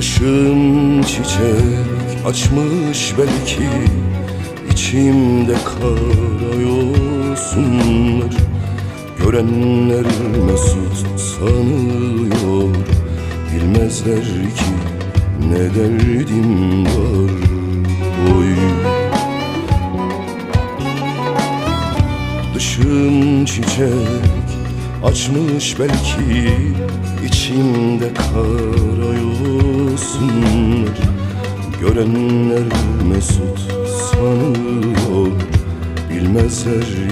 çiçek açmış belki içimde kara yosunlar Görenler mesut sanıyor Bilmezler ki ne derdim var Oy Dışım çiçek açmış belki içimde kara Görenler mesut sanıyor Bilmezler